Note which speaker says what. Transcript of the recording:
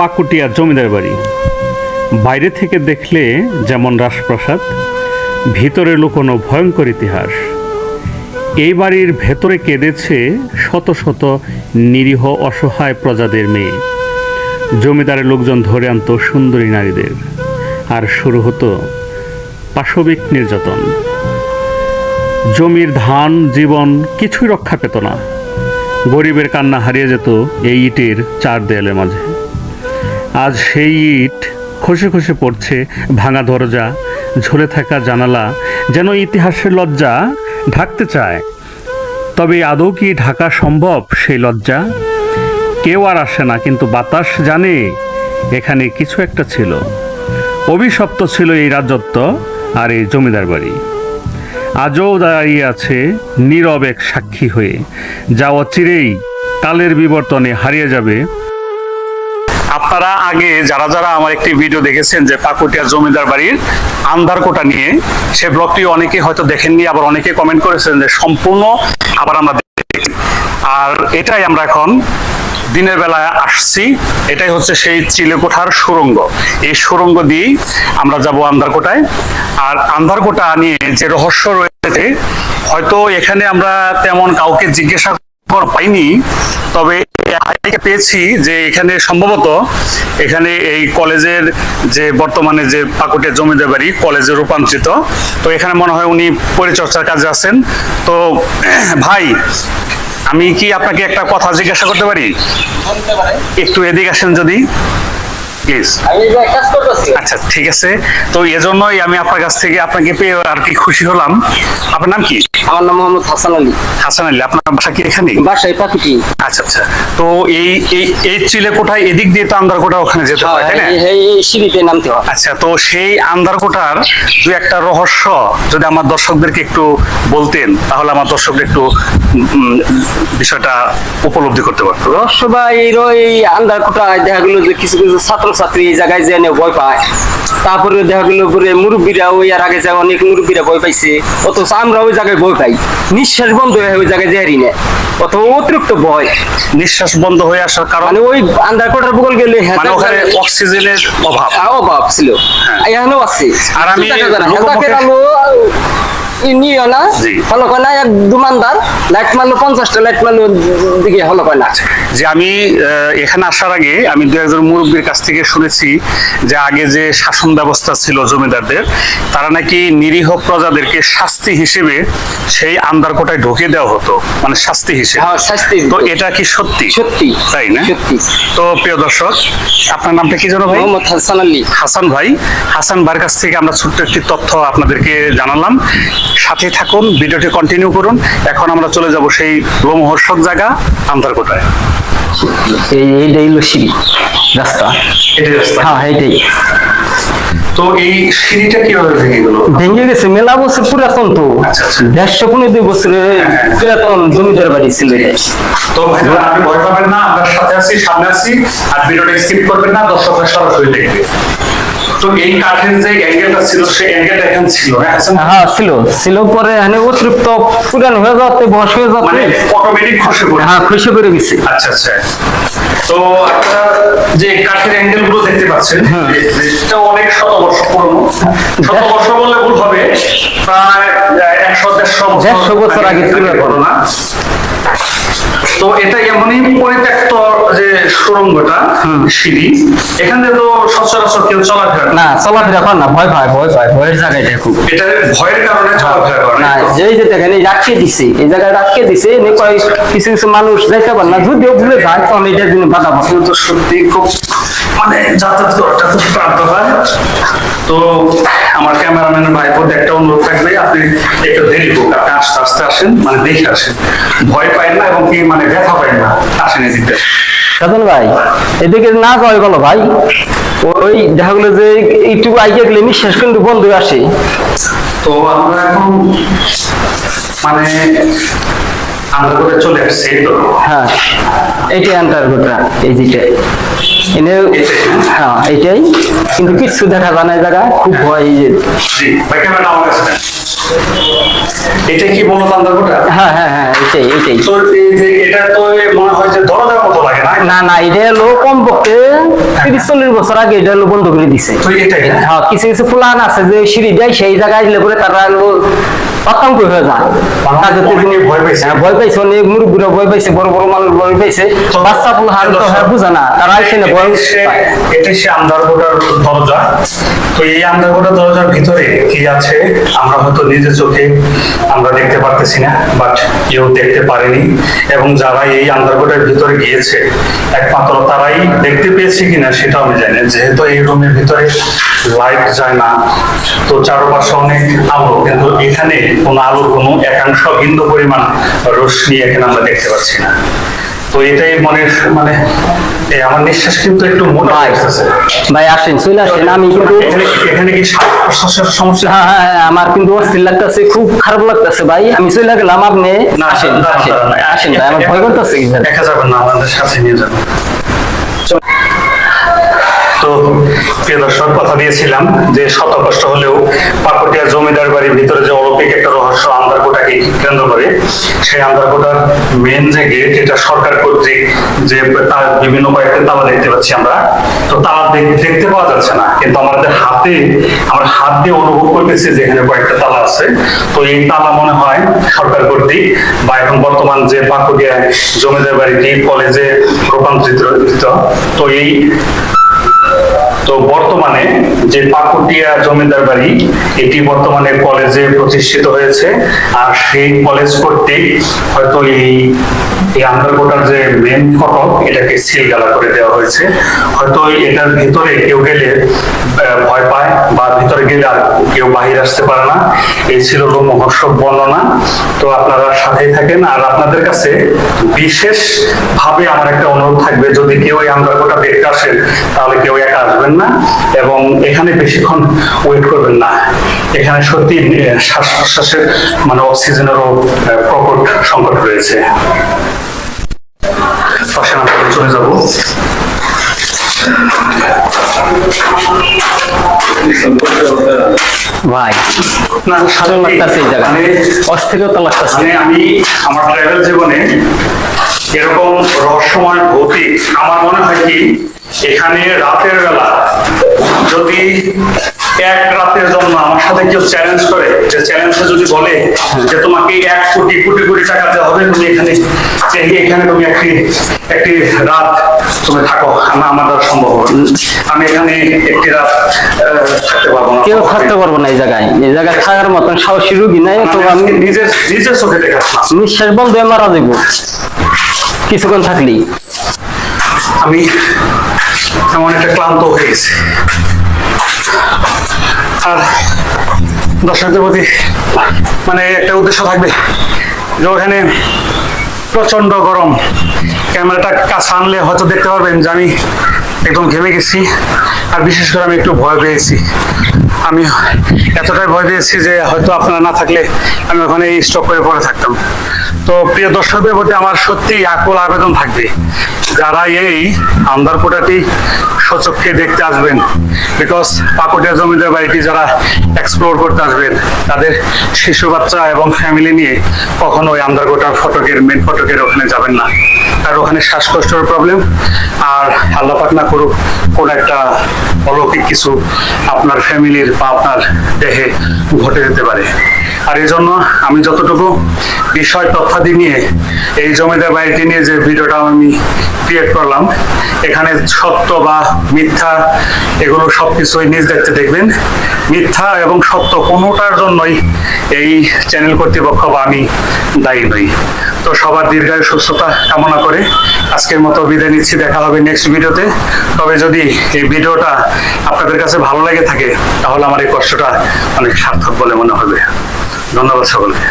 Speaker 1: পাকুটিয়া জমিদার বাড়ি। বাইরে থেকে দেখলে যেমন রাজপ্রাসাদ ভিতরে লুকোনো ভয়ঙ্কর ইতিহাস। এই বাড়ির ভেতরে কেঁদেছে শত শত নিরীহ অসহায় প্রজাদের মেয়ে। জমিদারের লোকজন ধরে আনতো সুন্দরী নারীদের। আর শুরু হতো পাশবিক নির্যাতন। জমির ধান, জীবন কিছুই রক্ষা পেত না। গরিবের কান্না হারিয়ে যেত এই ইটের চার দেয়ালের মাঝে। আজ সেই ইট খসে খসে পড়ছে, ভাঙা দরজা, ঝুলে থাকা জানালা যেন ইতিহাসের লজ্জা ঢাকতে চায়। তবে আদৌ কি ঢাকা সম্ভব সেই লজ্জা? কেউ আর আসে না, কিন্তু বাতাস জানে এখানে কিছু একটা ছিল। অভিশপ্ত ছিল এই রাজত্ব আর এই জমিদার বাড়ি। আজও দাঁড়িয়ে আছে নীরব এক সাক্ষী হয়ে। যা অচিরেই কালের বিবর্তনে হারিয়ে যাবে আপনারা আগে যারা যারা আমার একটি ভিডিও দেখেছেন যে পাকুটিয়া জমিদার বাড়ির আন্ধারকোটা নিয়ে, সে ব্লগটি অনেকে হয়তো দেখেননি, আবার অনেকে কমেন্ট করেছেন যে সম্পূর্ণ আবার আমরা। আর এটাই আমরা এখন দিনের বেলায় আসছি, এটাই হচ্ছে সেই চিলেকোঠার সুরঙ্গ এই সুরঙ্গ দিয়েই আমরা যাব আন্ধারকোটায় আর আন্ধারকোটা নিয়ে যে রহস্য রয়েছে, হয়তো এখানে আমরা তেমন কাউকে জিজ্ঞাসা পাইনি তবে আইকে পেয়েছি যে এখানে সম্ভবত এখানে এই কলেজের যে বর্তমানে যে পাকুটের জমিদার বাড়ি, কলেজে রূপান্তরিত। তো এখানে মনে হয় উনি পরিচর্যার কাজে আছেন। তো, ভাই, আমি কি আপনাকে একটা কথা জিজ্ঞাসা করতে পারি? একটু এদিকে আসেন যদি। প্লিজ আচ্ছা ঠিক আছে। তো এজন্যই আমি আপনার কাছ থেকে আপনাকে পেয়ে আর কি খুশি হলাম। আপনার নাম কি?
Speaker 2: আমার নাম মোহাম্মদ হাসান আলী।
Speaker 1: হাসান আলী আপনার বাসা কি এখানে?
Speaker 2: বাসায় পাখিটি।
Speaker 1: আচ্ছা আচ্ছা। তো এই এই চিলেকোঠায় এদিক দিয়ে তো আন্দারকোটা ওখানে যেতে হয় তাই না?
Speaker 2: এই সিঁড়িতে নামতে হয়।
Speaker 1: আচ্ছা তো সেই আন্দারকোটার দু একটা রহস্য যদি আমার দর্শকদেরকে একটু বলতেন তাহলে আমার দর্শকদের একটু বিষয়টা উপলব্ধি করতে পারতো।
Speaker 2: রহস্য বা এই আন্ধার দেখা গেলো যে কিছু কিছু ছাত্রছাত্রী এই জায়গায় যে ভয় পায়। তারপরে দেখা গেলো পরে মুরব্বীরা ওই আর আগে যায় অনেক মুরব্বীরা ভয় পাইছে অথচ আমরা ওই জায়গায় ভয় পাই। নিঃশ্বাস বন্ধ হয়ে ওই জায়গায় যাই না। অত অতিরিক্ত ভয়।
Speaker 1: নিঃশ্বাস বন্ধ হয়ে আসার কারণ?
Speaker 2: মানে ওই আন্ধার কোটার বগল গেলে হ্যাঁ,
Speaker 1: মানে ওখানে অক্সিজেনের অভাব।
Speaker 2: অভাব ছিল। এখানেও আছে।
Speaker 1: আর আমি
Speaker 2: নিও না হলো কয় না এক দুমানদার লাইট মারলো পঞ্চাশটা লাইট মারলো দিকে হলো কয় না।
Speaker 1: যে আমি এখানে আসার আগে আমি দু একজন মুরব্বীর কাছ থেকে শুনেছি যে আগে যে শাসন ব্যবস্থা ছিল জমিদারদের তারা নাকি নিরীহ প্রজাদেরকে শাস্তি হিসেবে সেই আন্দারকোটায় ঢুকিয়ে দেওয়া হতো মানে শাস্তি হিসেবে।
Speaker 2: হ্যাঁ শাস্তি।
Speaker 1: তো এটা কি সত্যি?
Speaker 2: সত্যি।
Speaker 1: তাই না?
Speaker 2: সত্যি।
Speaker 1: তো প্রিয় দর্শক আপনার নামটা কি জানো ভাই?
Speaker 2: মোহাম্মদ হাসান আলী।
Speaker 1: হাসান ভাই। হাসান ভাইয়ের কাছ থেকে আমরা ছোট্ট একটি তথ্য আপনাদেরকে জানালাম। সাথে থাকুন ভিডিওটি কন্টিনিউ করুন। এখন আমরা চলে যাব সেই রোমহর্ষক জায়গা আন্দারকোটায়
Speaker 2: এই এইটাই হলো সিঁড়ি রাস্তা। হ্যাঁ এইটাই
Speaker 1: তো এই সিঁড়িটা কীভাবে ভেঙে গেল?
Speaker 2: ভেঙে গেছে মেলা বছর পুরাতন তো।
Speaker 1: আচ্ছা, আচ্ছা।
Speaker 2: দেড়শো পনেরো দুই বছরের পুরাতন জমিদার বাড়ি ছিল
Speaker 1: তো আপনি ভয় পাবেন না আমরা সাথে আছি সামনে আছি আর ভিডিওটা স্কিপ করবেন না দর্শকরা সরাসরি দেখবে। তো এই কাঠের যে অ্যাঙ্গেলটা ছিল সেই অ্যাঙ্গেলটা এখন ছিল
Speaker 2: হ্যাঁ? ছিল। ছিল পরে মানে অতিরিক্ত পুরান হয়ে যাতে বয়স হয়ে যাতে
Speaker 1: মানে অটোমেটিক খসে পড়ে
Speaker 2: হ্যাঁ খুশি করে গেছে
Speaker 1: আচ্ছা আচ্ছা। তো আপনারা যে কাঠের অ্যাঙ্গেলগুলো দেখতে পাচ্ছেন এটা অনেক শত বর্ষ পুরনো শত বললে ভুল হবে প্রায় একশো দেড়শো
Speaker 2: দেড়শো বছর আগে
Speaker 1: ঘটনা তো এটা এমনই পরিত্যক্ত যে সুরঙ্গটা সিঁড়ি এখানে তো সচরাচর কেউ চলাফেরা না।
Speaker 2: চলাফেরা করে না ভয় পায় ভয় পায় ভয়ের জায়গায় দেখুক
Speaker 1: এটা ভয়ের কারণে চলাফেরা করে
Speaker 2: না। যেই যে দেখেন এই রাখিয়ে দিছে এই জায়গায় রাখিয়ে দিছে এনে কয় কিছু কিছু মানুষ যাইতে পারে না যদিও ভুলে যায় তখন এটার জন্য বাধা পাবে
Speaker 1: তো সত্যি খুব মানে যাতায়াত করাটা খুব ক্লান্ত হয় তো আমার ক্যামেরাম্যান ভাই প্রতি একটা অনুরোধ থাকবে আপনি একটু দেরি হোক আপনি আস্তে আস্তে আসেন মানে দেখে আসেন। ভয় পায় না এবং কি মানে ব্যথা পায় না আসেন এদিকে।
Speaker 2: সাধন ভাই এদিকে না যাওয়াই বলো ভাই। ওই দেখা গেলো যে একটু আইকে গেলে নিঃশ্বাস কিন্তু বন্ধ আসে।
Speaker 1: তো আমরা এখন মানে আমরা চলে আসছি এই তো?
Speaker 2: হ্যাঁ এটাই আন্টার এই যেটা এনে হ্যাঁ? এটাই। কিন্তু কিচ্ছু দেখা যায় না জায়গা খুব ভয়
Speaker 1: জি ভাই আমার কাছে এটা কি মূলত আন্দারকোটা
Speaker 2: হ্যাঁ হ্যাঁ হ্যাঁ এটাই এটাই।
Speaker 1: তো এটা তো মনে হয় যে না
Speaker 2: না এটা হলো কমপক্ষে তিরিশ চল্লিশ বছর আগে এটা হলো বন্ধ করে দিছে? হ্যাঁ কিছু কিছু আছে যে সিঁড়ি দেয় সেই জায়গায় দিলে পরে তারা হলো অত্যন্ত হয়ে যায়। কাজের তো
Speaker 1: ভয় পাইছে।
Speaker 2: হ্যাঁ, ভয় পাইছে অনেক মুরব্বীরা ভয় পাইছে বড় বড় মানুষ ভয় পাইছে। বাচ্চা পোলা হার তো হ্যাঁ বুঝে না। তারা এসে না ভয়
Speaker 1: এটাই সে-
Speaker 2: পায়।
Speaker 1: এটাই সে আন্দারকোটার দরজা। তো এই আন্দারকোটার দরজার ভিতরে কি আছে আমরা হয়তো নিজের চোখে আমরা দেখতে পারতেছি না বাট কেউ দেখতে পারেনি। এবং যারা এই আন্দারগোটার ভিতরে গিয়েছে একমাত্র তারাই দেখতে পেয়েছে কিনা সেটা আমি জানি যেহেতু এই রুমের ভিতরে লাইট যায় না, তো চারপাশে অনেক আলো, কিন্তু এখানে কোনো আলোর কোনো একাংশ বিন্দু পরিমাণ রশ্মি এখানে আমরা দেখতে পাচ্ছি না। তো এটাই মনে মানে আমার নিঃশ্বাস কিন্তু একটু মোটা
Speaker 2: ভাই
Speaker 1: আসতেছে
Speaker 2: ভাই আসেন চলে আসেন আমি কিন্তু
Speaker 1: এখানে কি শ্বাস প্রশ্বাসের সমস্যা?
Speaker 2: হ্যাঁ হ্যাঁ হ্যাঁ, আমার কিন্তু অস্থির লাগতেছে খুব খারাপ লাগতেছে ভাই। আমি চলে গেলাম আপনি
Speaker 1: না
Speaker 2: আসেন আসেন। ভাই আমার ভয় করতেছে
Speaker 1: দেখা যাবে না আমাদের সাথে নিয়ে যাবে তো প্রিয় দর্শক, কথা দিয়েছিলাম যে শত কষ্ট হলেও পাকুটিয়া জমিদার বাড়ির ভিতরে যে অলৌকিক একটা রহস্য আন্দারকোটাকে কেন্দ্র করে, সেই আন্দারকোটার মেন যে গেট এটা সরকার কর্তৃক যে তার বিভিন্ন কয়েকটা তালা দেখতে পাচ্ছি আমরা। তো তালা দেখতে পাওয়া যাচ্ছে না, কিন্তু আমাদের হাতে, আমরা হাত দিয়ে অনুভব করতেছি যে কয়েকটা তালা আছে। তো এই তালা মনে হয় সরকার কর্তৃক বা এখন বর্তমান যে পাকুটিয়া জমিদার বাড়িটি কলেজে রূপান্তরিত তো এই তো বর্তমানে যে পাকুটিয়া জমিদার বাড়ি, এটি বর্তমানে কলেজে প্রতিষ্ঠিত হয়েছে। আর সেই কলেজ কর্তৃক হয়তো এই এই আন্ডারকোটার যে মেন ফটক, এটাকে সিল গালা করে দেওয়া হয়েছে। হয়তো এটার ভিতরে কেউ গেলে ভয় পায় বা ভিতরে গেলে আর কেউ বাহির আসতে পারে না। এই ছিল রোমহর্ষক বর্ণনা। তো আপনারা সাথেই থাকেন। আর আপনাদের কাছে বিশেষ ভাবে আমার একটা অনুরোধ থাকবে, যদি কেউ এই আন্ডারকোটা দেখতে আসেন, তাহলে কেউ একা আসবেন না। এবং এখানে বেশিক্ষণ ওয়েট করবেন না। এখানে সত্যি শ্বাস প্রশ্বাসের মানে অক্সিজেনেরও প্রকট সংকট রয়েছে। পাশে আমরা চলে যাব।
Speaker 2: ভাই
Speaker 1: না
Speaker 2: ভালো লাগতেছে এই জায়গা অস্থিরতা লাগতেছে।
Speaker 1: মানে আমি আমার ট্রাভেল জীবনে এরকম রহস্যময় ভৌতিক আমার মনে হয় কি এখানে রাতের বেলা যদি এক রাতের জন্য আমার সাথে কেউ চ্যালেঞ্জ করে যে চ্যালেঞ্জে যদি বলে যে তোমাকে এক কোটি কোটি কোটি টাকা দেওয়া হবে তুমি এখানে এখানে তুমি একটি একটি রাত তুমি থাকো। আমার আমার দ্বারা সম্ভব আমি এখানে একটি রাত থাকতে পারব না।
Speaker 2: কেউ থাকতে পারব না এই জায়গায়। এই জায়গায় থাকার মতন সাহসী রুগী নাই তো আমি
Speaker 1: নিজের নিজের চোখে দেখাচ্ছিলাম
Speaker 2: নিঃশ্বাস বন্ধ মারা যাব কিছুক্ষণ থাকলেই।
Speaker 1: আমি এমন একটা ক্লান্ত হয়ে গেছি। আর দর্শকদের প্রতি মানে একটা উদ্দেশ্য থাকবে যে ওখানে প্রচণ্ড গরম। ক্যামেরাটা কাছে আনলে হয়তো দেখতে পারবেন যে আমি একদম ঘেমে গেছি। আর বিশেষ করে আমি একটু ভয় পেয়েছি। আমি এতটাই ভয় পেয়েছি যে হয়তো আপনারা না থাকলে আমি ওখানে স্টক করে পড়ে থাকতাম। তো প্রিয় দর্শকদের প্রতি আমার সত্যি আকুল আবেদন থাকবে। যারা এই আন্দারকোটাটি সচক্ষে দেখতে আসবেন বিকজ পাকুটিয়া জমিদার বাড়িটি যারা এক্সপ্লোর করতে আসবেন, তাদের শিশু বাচ্চা এবং ফ্যামিলি নিয়ে কখনো ওই আন্দারকোটার ফটকের মেন ফটকের ওখানে যাবেন না। আর ওখানে শ্বাসকষ্টের প্রবলেম আর আল্লাহ না করুক, কোন একটা অলৌকিক কিছু আপনার ফ্যামিলির বা আপনার দেহে ঘটে যেতে পারে। আর এই জন্য আমি যতটুকু বিষয় তথ্যাদি নিয়ে এই জমিদার বাড়িটি নিয়ে যে ভিডিওটা আমি ক্রিয়েট করলাম, এখানে সত্য বা মিথ্যা এগুলো সব কিছুই নিজ দেখতে দেখবেন। মিথ্যা এবং সত্য কোনোটার জন্যই এই চ্যানেল কর্তৃপক্ষ বা আমি দায়ী নই। তো সবার দীর্ঘায়ু সুস্থতা কামনা করে আজকের মতো বিদায় নিচ্ছি, দেখা হবে নেক্সট ভিডিওতে। তবে যদি এই ভিডিওটা আপনাদের কাছে ভালো লেগে থাকে, তাহলে আমার এই কষ্টটা অনেক সার্থক বলে মনে হবে। ধন্যবাদ সকলকে।